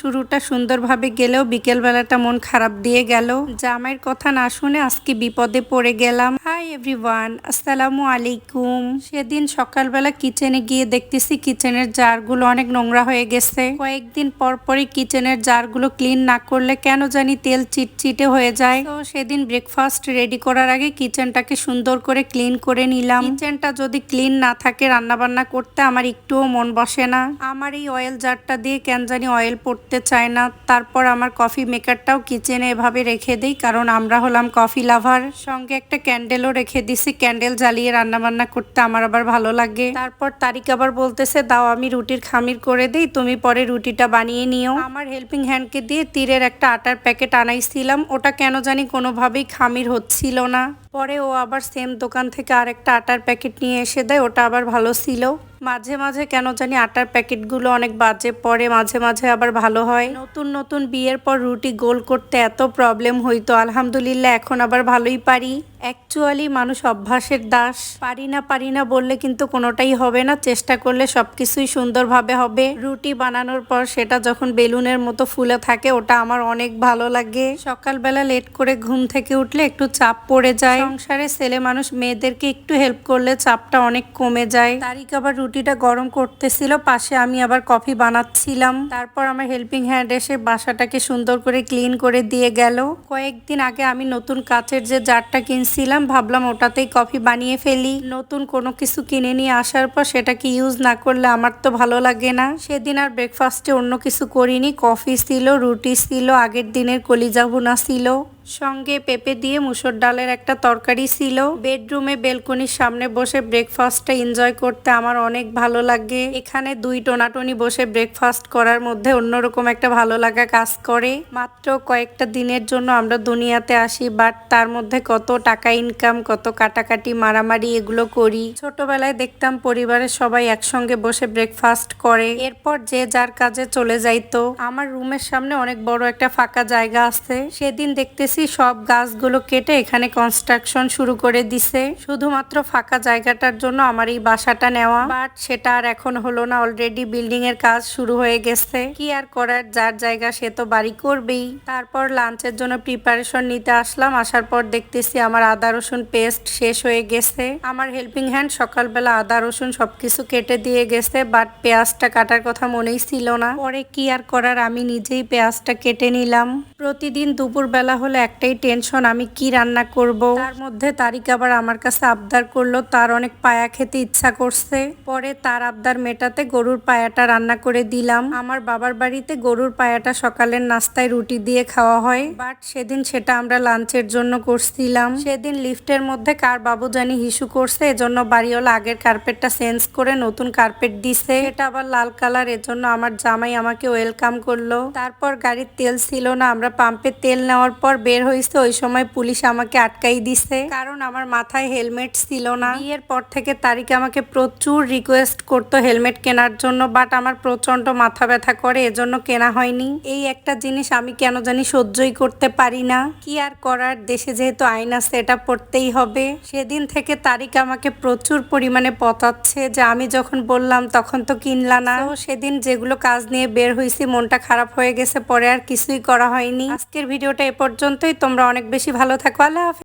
শুরুটা সুন্দরভাবে গেলেও বিকেল বেলাটা মন খারাপ দিয়ে গেল। জামাইয়ের কথা না শুনে আজকে বিপদে পড়ে গেলাম। হাই এভরিওয়ান, আসসালামু আলাইকুম। সেদিন সকালবেলা কিচেনে গিয়ে দেখতেছি কিচেনের জারগুলো অনেক নোংরা হয়ে গেছে। কয়েকদিন পর পরই কিচেনের জারগুলো ক্লিন না করলে কেন জানি তেল চিটচিটে হয়ে যায়। তো সেদিন ব্রেকফাস্ট রেডি করার আগে কিচেনটাকে সুন্দর করে ক্লিন করে নিলাম। কিচেনটা যদি ক্লিন না থাকে রান্নাবান্না করতে আমার একটুও মন বসে না। আমার এই অয়েল জারটা দিয়ে কেন জানি অয়েল পড়তে চায় না, তারপর আমার কফি মেকারটাও কিচেনে এভাবে রেখে দিই, কারণ আমরা হলাম কফি লাভার সঙ্গে একটা ক্যান্ডেলও রেখে দিছি ক্যান্ডেল জ্বালিয়ে রান্না বান্না করতে আমার আবার ভালো লাগে। তারপর তারিক আবার বলতেছে, দাও, আমি রুটির খামির করে দিই, তুমি পরে রুটিটা বানিয়ে নিও। আমার হেল্পিং হ্যান্ডকে দিয়ে তীরের একটা আটার প্যাকেট আনাইছিলাম, ওটা কেন জানি কোনোভাবেই খামির হচ্ছিল না। পরে ও আবার সেম দোকান থেকে আরেকটা আটার প্যাকেট নিয়ে এসে দেয়, ওটা আবার ভালো ছিল। মাঝে মাঝে কেন জানি আটার প্যাকেটগুলো অনেক বাজে পরে মাঝে মাঝে আবার ভালো হয়। নতুন নতুন বিয়ের পর রুটি গোল করতে এত প্রবলেম হইতো, আলহামদুলিল্লাহ এখন আবার ভালোই পারি। অ্যাকচুয়ালি মানুষ অভ্যাসের দাস। পারি না পারি না বললে কিন্তু কোনোটাই হবে না। চেষ্টা করলে সব কিছুই সুন্দরভাবে হবে। রুটি বানানোর পর সেটা যখন বেলুনের মতো ফুলে থাকে, ওটা আমার অনেক ভালো লাগে। সকালবেলা লেট করে ঘুম থেকে উঠলে একটু চাপ পড়ে যায়। সংসারে ছেলে মানুষ মেয়েদেরকে একটু হেল্প করলে চাপটা অনেক কমে যায়। তারিখ আবার রুটিটা গরম করতেছিল, পাশে আমি আবার কফি বানাচ্ছিলাম। তারপর আমার হেল্পিং হ্যান্ড এসে বাসাটাকে সুন্দর করে ক্লিন করে দিয়ে গেল। কয়েকদিন আগে আমি নতুন কাচের যে জারটা কিনছিলাম ভাবলাম ওটাতেই কফি বানিয়ে ফেলি। নতুন কোনো কিছু কিনে নিয়ে আসার পর সেটাকে ইউজ না করলে আমার তো ভালো লাগে না। সেদিন আর ব্রেকফাস্টে অন্য কিছু করিনি। কফি ছিল, রুটি ছিল, আগের দিনের কলিজা ভুনা ছিল। সঙ্গে পেঁপে দিয়ে মুসুর ডালের একটা তরকারি ছিল। বেডরুমে বেলকনির সামনে বসে ব্রেকফাস্টটা এনজয় করতে আমার অনেক ভালো লাগে। এখানে দুই টোনাটনি বসে ব্রেকফাস্ট করার মধ্যে অন্যরকম একটা ভালো লাগা কাজ করে। মাত্র কয়েকটা দিনের জন্য আমরা দুনিয়াতে আসি, বাট তার মধ্যে কত টাকা ইনকাম কত কাটাকাটি মারামারি এগুলো করি। ছোটবেলায় দেখতাম পরিবারের সবাই একসঙ্গে বসে ব্রেকফাস্ট করে। এরপর যে যার কাজে চলে যাইতো। আমার রুমের সামনে অনেক বড় একটা ফাঁকা জায়গা আছে। সেদিন দেখতেছি সব গাছগুলো কেটে এখানে কনস্ট্রাকশন শুরু করে দিছে। শুধুমাত্র ফাঁকা জায়গাটার জন্য আমার এই বাসাটা নেওয়া। বাট সেটা আর এখন হলো না অলরেডি বিল্ডিং এর কাজ শুরু হয়ে গেছে। কি আর করার, যার জায়গা সে তো বাড়ি করবেই। তারপর লাঞ্চের জন্য প্রিপারেশন নিতে আসলাম। আসার পর দেখতেছি আমার আদা, রসুন পেস্ট শেষ হয়ে গেছে। আমার হেল্পিং হ্যান্ড সকালবেলা আদা, রসুন সবকিছু কেটে দিয়ে গেছে বাট পেঁয়াজটা কাটার কথা মনেই ছিল না। পরে কি আর করার, আমি নিজেই পেঁয়াজটা কেটে নিলাম। প্রতিদিন দুপুর বেলা হলে একটাই টেনশন আমি কি রান্না করব? তার মধ্যে তারিক আবার আমার কাছে আবদার করল, তার অনেক পায়া খেতে ইচ্ছা করছে। পরে তার আবদার মেটাতে গরুর পায়াটা রান্না করে দিলাম। আমার বাবার বাড়িতে গরুর পায়াটা সকালের নাস্তায় রুটি দিয়ে খাওয়া হয়। বাট সেদিন সেটা আমরা লাঞ্চের জন্য করছিলাম। সেদিন লিফটের মধ্যে কার বাবু জানি হিসু করছে, এজন্য বাড়িওয়ালা আগের কার্পেটটা চেঞ্জ করে নতুন কার্পেট দিছে। এটা আবার লাল কালার, এজন্য আমার জামাই আমাকে ওয়েলকাম করল। তারপর গাড়ির তেল ছিল না, আমরা পাম্পে তেল নেওয়ার পর বের হয়েছে ওই সময় পুলিশ আমাকে আটকাই দিছে। কারণ আমার মাথায় হেলমেট ছিল না। বিয়ের পর থেকে তারিখ আমাকে প্রচুর রিকোয়েস্ট করতো হেলমেট কেনার জন্য বাট আমার প্রচণ্ড মাথা ব্যথা করে, এজন্য কেনা হয়নি। এই একটা জিনিস আমি কেন জানি সহ্যই করতে পারি না। কি আর করার, দেশে যেহেতু আইন আছে, এটা পড়তেই হবে। সেদিন থেকে তারিখ আমাকে প্রচুর পরিমাণে পচাচ্ছে, যে আমি যখন বললাম তখন তো কিনলা না। সেদিন যেগুলো কাজ নিয়ে বের হয়েছি মনটা খারাপ হয়ে গেছে, পরে আর কিছুই করা হয়নি। আজকের ভিডিওটা এ পর্যন্তই তোমরা অনেক বেশি ভালো থাকো আল্লাহ।